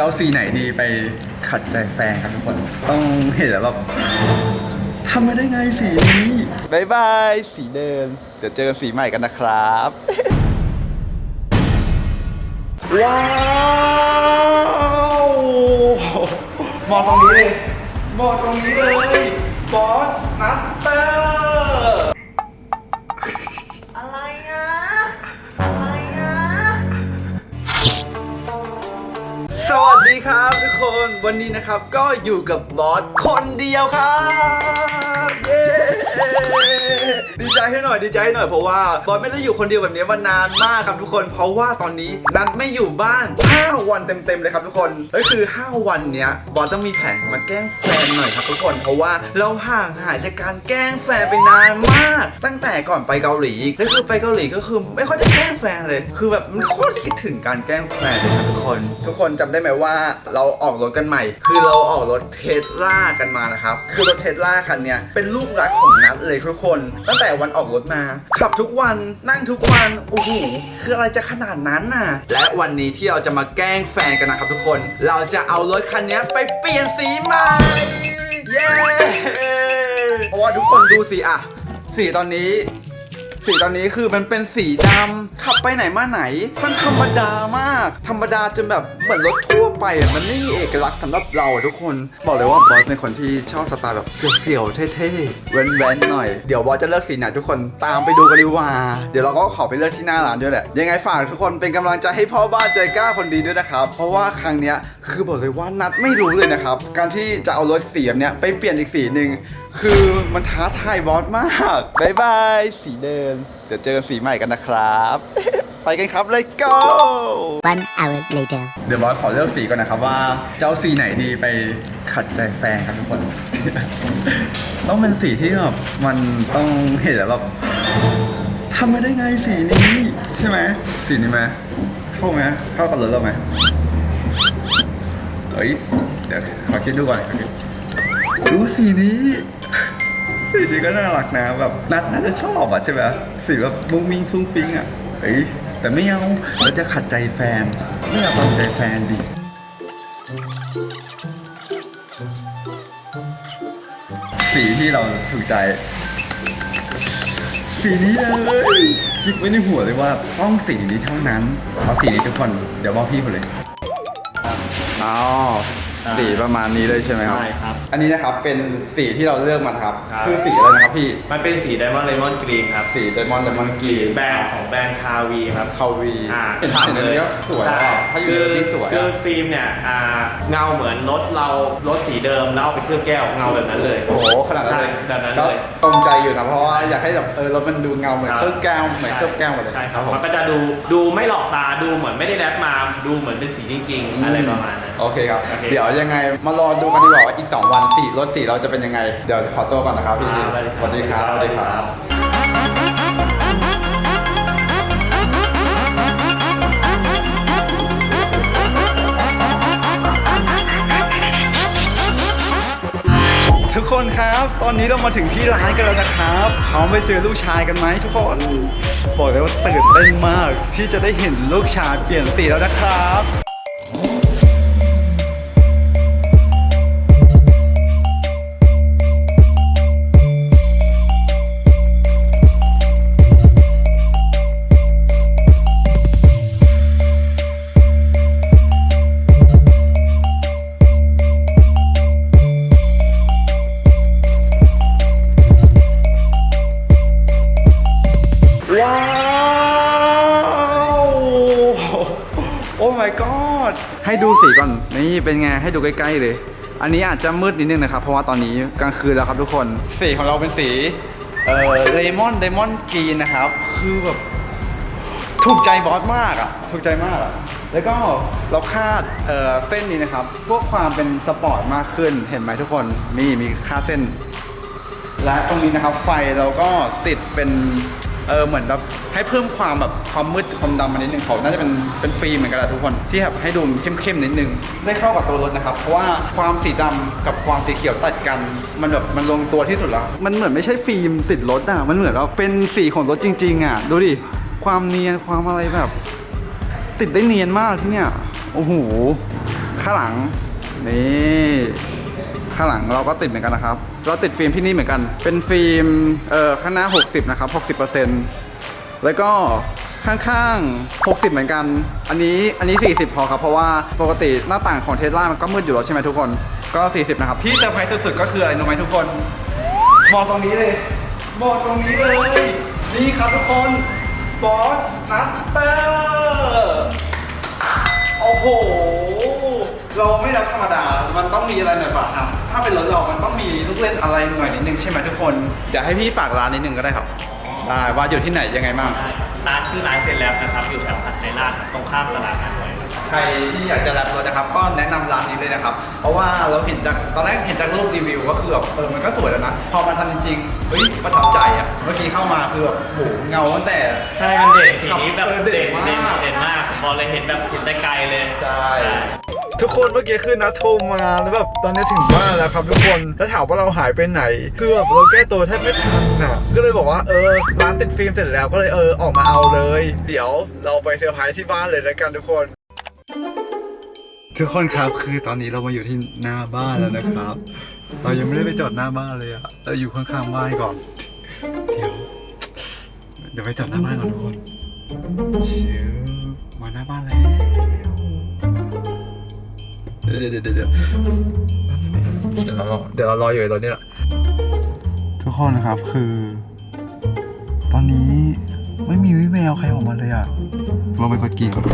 จะเอาสีไหนดีไปขัดใจแฟนครับทุกคน ต้องเห็นแล้วแบบทำมาได้ไงสีนี้บายบายสีเดิม เดี๋ยวเจอกันสีใหม่กันนะครับ ว้าวมองตรงนี้เลยมองตรงนี้เลยบอสนัต คนวันนี้นะครับก็อยู่กับบอสคนเดียวครับ เย้ดีใจให้หน่อยดีใจให้หน่อยเพราะว่าบอสไม่ได้อยู่คนเดียวแบบนี้มานานมากครับทุกคน เพราะว่าตอนนี้นัดไม่อยู่บ้าน 5 วันเต็มๆเลยครับทุกคนก็คือ 5 วันเนี้ยบอสต้องมีแผนมาแกล้งแฟนหน่อยครับทุกคน เพราะว่าเราห่างหายจากการแกล้งแฟนไปนานมาก ตั้งแต่ก่อนไปเกาหลีแล้วคือไปเกาหลีก็คือไม่ค่อยได้แกล้งแฟนเลย คือแบบมันโคตรคิดถึงการแกล้งแฟนเลยครับทุกคน ทุกคนจำได้ไหมว่าเราออกรถกันใหม่ คือเราออกรถเทสลากันมานะครับ คือรถเทสลาคันเนี้ยเป็นลูกรักของนัทเลยทุกคนตั้งแต่วันออกรถมา ขับทุกวันนั่งทุกวันโอ้โหคืออะไรจะขนาดนั้นน่ะ และวันนี้ที่เราจะมาแกล้งแฟนกันนะครับทุกคน เราจะเอารถคันนี้ไปเปลี่ยนสีใหม่เย้เพราะว่าทุกคนดูสิอะสีตอนนี้ สีตอนนี้คือมันเป็นสีดำขับไปไหนมาไหน มันธรรมดามาก ธรรมดาจนแบบเหมือนรถทั่วไปอะมันไม่มีเอกลักษณ์สำหรับเราอะทุกคนบอกเลยว่าบอสเป็นคนที่ชอบสไตล์แบบเสี่ยวๆเท่ๆแว้นๆหน่อยเดี๋ยวบอสจะเลือกสีไหนทุกคนตามไปดูกันดีกว่า เดี๋ยวเราก็ขอไปเลือกที่หน้าร้านด้วยแหละยังไงฝากทุกคนเป็นกำลังใจให้พ่อบ้านใจกล้าคนดีด้วยนะครับเพราะว่าครั้งเนี้ยคือบอกเลยว่านัดไม่รู้เลยนะครับการที่จะเอารถสีแบบเนี้ยไปเปลี่ยนอีกสีหนึ่ง คือมันท้าทายบอสมากบายบาย สีเดิม เดี๋ยวเจอกันสีใหม่กันนะครับ ไปกันครับ เลย go One hour later. เดี๋ยวบอสขอเลือกสีก่อนนะครับว่าจะเอาสีไหนดีไปขัดใจแฟนครับทุกคน ต้องเป็นสีที่แบบมันต้องเห็นแล้วแบบทำมาได้ไงสีนี้ ใช่ไหมสีนี้ไหมเข้าไหมเข้ากับรถเราไหมเฮ้ยเดี๋ยวขอคิดดูก่อนขอคิดรู้สีนี้ สีนี้ก็น่ารักนะแบบนัดน่าจะชอบอะใช่ไหมสีแบบมุ้งมิ้งฟุ้งฟิ้งอะเฮ้ยแต่ไม่เอาเราจะขัดใจแฟน ไม่อยากตามใจแฟนดิสีที่เราถูกใจ สีนี้เลยคิดไว้ในหัวเลยว่าต้องสีนี้เท่านั้นเอาสีนี้ทุกคนเดี๋ยวบอกพี่คนเลยอ๋อ สีประมาณนี้เลยใช่ไหมครับใช่ครับอันนี้นะครับเป็นสีที่เราเลือกมานะครับครับ คือสีอะไรนะครับพี่มันเป็นสีไดมอนด์เลมอนกรีนครับสีไดมอนด์ไดมอนด์กรีนแบรนด์ของแบรนด์คาวีครับ คาวีอ่าเห็นฉ่ำเห็นอันนี้ก็สวยใช่อะถ้าอยู่ในรถยิ่งสวยคืออะฟิล์มเนี่ยอ่าเงาเหมือนรถเรารถสีเดิมแล้วเอาไปเคลือบแก้วเงาแบบนั้นเลยโอ้โหขนาดนั้นใช่เลยแบบนั้นก็เลยตรงใจอยู่นะเพราะว่าอยากให้แบบเออรถมันดูเงาเหมือนครับเครื่องแก้วเหมือนเครื่องแก้วหมดเลย ใช่ครับผมมันก็จะดูดูไม่หลอกตาดูเหมือนไม่ได้แรปมาดูเหมือนเป็นสีจริง ๆ อะไรประมาณนั้น โอเคครับ โอเค เดี๋ยวยังไงมารอดูกันดีกว่าว่าอีก 2 วันสีรถสีเราจะเป็นยังไง เดี๋ยวขอตัวก่อนนะครับพี่อ่าได้เลยสวัสดีครับสวัสดีครับ ทุกคนครับ ตอนนี้เรามาถึงที่ร้านกันแล้วนะครับพร้อมไปเจอลูกชายกันไหมทุกคน บอกเลยว่าตื่นเต้นมากที่จะได้เห็นลูกชายเปลี่ยนสีแล้วนะครับ god ให้ดูสีก่อน นี่เป็นไง ให้ดูใกล้ๆเลย อันนี้อาจจะมืดนิดนึงนะครับ เพราะว่าตอนนี้กลางคืนแล้วครับทุกคน สีของเราเป็นสี เอ่อเลมอนเลมอนกรีนนะครับ คือแบบ ถูกใจบอสมากอะ ถูกใจมากอะ แล้วก็เราคาดเอ่อเส้นนี้นะครับ พวกความเป็นสปอร์ตมากขึ้น เห็นไหมทุกคน นี่มีค่าดเส้น และตรงนี้นะครับไฟเราก็ติดเป็น เออเหมือนแบบให้เพิ่มความแบบความมืดความดำมานิดนึงเขาน่าจะเป็นเป็นฟิล์มเหมือนกันแหละทุกคนที่แบบให้ดูเข้มๆนิดนึงได้เข้ากับตัวรถนะครับเพราะว่าความสีดำกับความสีเขียวตัดกัน มันแบบมันลงตัวที่สุดแล้ว มันเหมือนไม่ใช่ฟิล์มติดรถอะมันเหมือนเราเป็นสีของรถจริง ๆอะดูดิความเนียนความอะไรแบบ ติดได้เนียนมากที่เนี่ยโอ้โหข้างหลังนี่ข้างหลังเราก็ติดเหมือนกันนะครับ เราติดฟิล์มที่นี่เหมือนกัน เป็นฟิล์มเอ่อข้างหน้า 60 นะครับ 60%แล้วก็ข้างๆ 60 เหมือนกัน อันนี้ อันนี้ 40 พอครับ เพราะว่าปกติหน้าต่างของเทสลามันก็มืดอยู่แล้วใช่ไหมทุกคน ก็ 40 นะครับ ที่เซอร์ไพรส์สุดๆ ก็คืออะไรรู้ไหมทุกคน มองตรงนี้เลย มองตรงนี้เลย นี่ครับทุกคนบอสนัตเตอร์โอ้โห เราไม่รับธรรมดา มันต้องมีอะไรหน่อยป่ะครับ ถ้าเป็นรถเรามันต้องมีลูกเล่นอะไรหน่อยนิดนึงใช่ไหมทุกคนเดี๋ยวให้พี่ฝากร้านนิดนึงก็ได้ครับได้ว่าอยู่ที่ไหนยังไงบ้างร้านชื่อร้านเซนแลบนะครับอยู่แถวพัทยาครับตรงข้ามตลาดนัดหน่วยครับใครที่อยากจะรับรถนะครับ ก็แนะนำร้านนี้เลยนะครับ เพราะว่าเราเห็นจากตอนแรกเห็นจากรูปรีวิวก็คือแบบเออมันก็สวยแล้วนะ พอมาทำจริงๆเฮ้ยประทับใจอะเมื่อกี้เข้ามาคือแบบโหเงาตั้งแต่ใช่มันเด่นสีนี้แบบเออเด่เด่นนมากเด่นเด่นมากพอเลยเห็นแบบเห็นแต่ไกลเลยใช่ ทุกคนเมื่อกี้คือนัดโทรมาแล้วแบบตอนนี้ถึงบ้านแล้วครับทุกคนแล้วถามว่าเราหายไปไหนคือแบบเราแก้ตัวแทบไม่ทันอะก็เลยบอกว่าเออร้านติดฟิล์มเสร็จแล้วก็เลยเออออกมาเอาเลย เดี๋ยวเราไปเซอร์ไพรส์ที่บ้านเลยแล้วกันทุกคนทุกคนครับคือตอนนี้เรามาอยู่ที่หน้าบ้านแล้วนะครับ เรายังไม่ได้ไปจอดหน้าบ้านเลยอะเราอยู่ข้างๆบ้านก่อน เดี๋ยวเดี๋ยวไปจอดหน้าบ้านก่อนทุกคนชิวมาหน้าบ้านแล้ว เดี๋ยวเดี๋ยวเดี๋ยวเดี๋ยวเดี๋ยวเรารอเดี๋ยวเรารออยู่ในรถนี่แหละทุกคนนะครับคือ ตอนนี้ไม่มีวิแววใครออกมาเลยอะเราไปกดกิ่งก่อน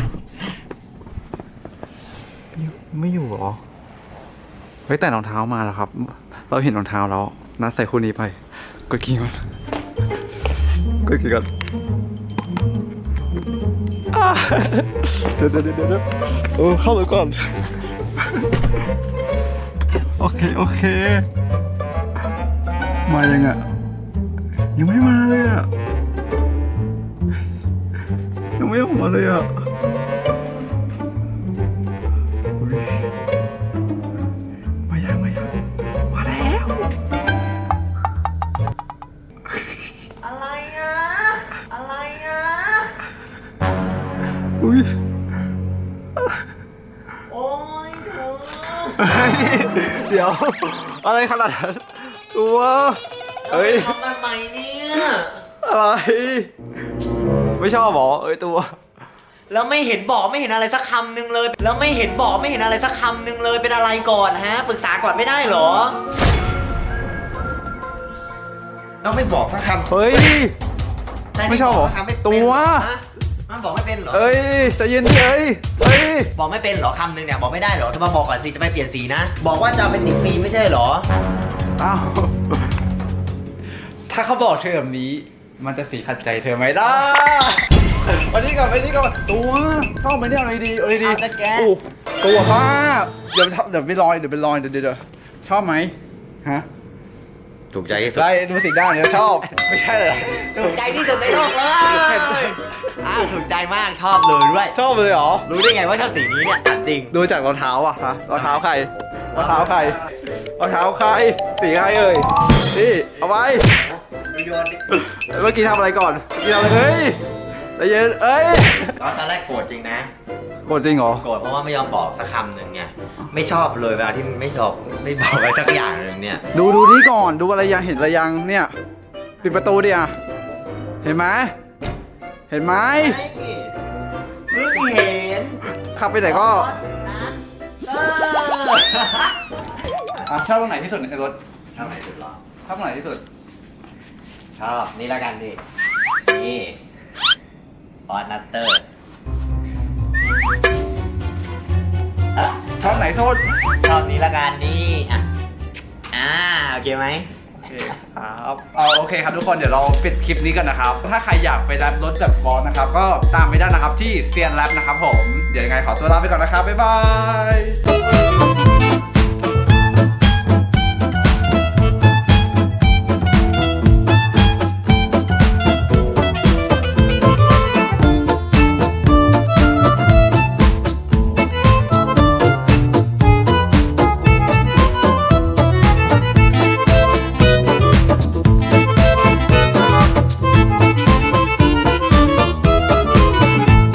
ไม่อยู่เหรอเฮ้ยแต่รองเท้ามาแล้วครับ เราเห็นรองเท้าแล้วนัดใส่คู่นี้ไปกดกิ่งก่อนกดกิ่งก่อนอ่าเดี๋ยวเดี๋ยวเดี๋ยวเดี๋ยวเออเข้าไปก่อน โอเค โอเค มายังอะ ยังไม่มาเลยอะ ยังไม่ออกมาเลยอะอุ๊ยมายังมายังมาแล้ว อะไรอะ อะไรอะ อุ้ยโอ้ยเธอ เดี๋ยว อะไรขนาดนั้นตัวเฮ้ยทำทำไมเนี่ยอะไร ไม่ชอบเหรอเอ้ยตัว แล้วไม่เห็นบอกไม่เห็นอะไรสักคำหนึ่งเลย แล้วไม่เห็นบอกไม่เห็นอะไรสักคำหนึ่งเลยเป็นอะไรก่อนฮะปรึกษาก่อนไม่ได้เหรอต้องไม่บอกสักคำเฮ้ยใช่ไม่ชอบเหรอคำไม่เป็นตัวฮะ มันบอกไม่เป็นเหรอ เอ้ยใจเย็นดิเอ้ยเฮ้ยบอกไม่เป็นเหรอคำหนึ่งเนี่ยบอกไม่ได้เหรอจะมาบอกก่อนสิจะไม่เปลี่ยนสีนะ บอกว่าจะเอาเป็นติดฟิล์มไม่ใช่เหรอ อ้าวถ้าเขาบอกเธอแบบนี้ มันจะสีขัดใจเธอไหมล่ะวันนี้ก่อนวันนี้ก่อนตัวชอบไหมเนี่ยอะไรดีอะไรดีเอาแต่แกโอ้ตัวบ้าเดี๋ยวเดี๋ยวไปลอยเดี๋ยวไปลอยเดี๋ยวเดี๋ยวเดี๋ยวชอบไหมฮะ ถูกใจที่สุด ได้ดูสีด้านเนี่ยชอบ ไม่ใช่เลยถูกใจที่สุดในโลกเลยอ้าวถูกใจมากชอบเลยด้วย ชอบเลยเหรอ รู้ได้ไงว่าชอบสีนี้เนี่ยถามจริง ดูจากรองเท้าอะฮะรองเท้าใครรองเท้าใครรองเท้าใคร สีใครเอ่ยนี่เอาไว้ดูโยนดิเมื่อกี้ทำอะไรก่อนเมื่อกี้ทำอะไรเฮ้ย ใจเย็นเอ้ยตอนตอนแรกโกรธจริงนะ โกรธจริงเหรอ โกรธเพราะว่าไม่ยอมบอกสักคำหนึ่งไง ไม่ชอบเลยเวลาที่ไม่บอกไม่บอกอะไรสักอย่างหนึ่งเนี่ย ดูดูนี่ก่อนดูอะไรยังเห็นอะไรยังเนี่ยปิดประตูดิอะเห็นไหมเห็นไหมเพิ่งเห็นขับไปไหนก็นะเอออะชอบตรงไหนที่สุดในรถชอบไหนสุดหรอชอบตรงไหนที่สุด ชอบนี่ละกันดินี่ บอสนัตเตอร์เอ๊ะชอบไหนโทษชอบนี้ละกันนี่อะอ่าโอเคไหมโอเคครับเอาโอเคครับทุกคนเดี๋ยวเราปิดคลิปนี้กันนะครับ ถ้าใครอยากไปรับรถแบบบอสนะครับ ก็ตามไปได้นะครับที่เซียนแลบนะครับผม เดี๋ยวยังไงขอตัวลาไปก่อนนะครับ บ๊ายบาย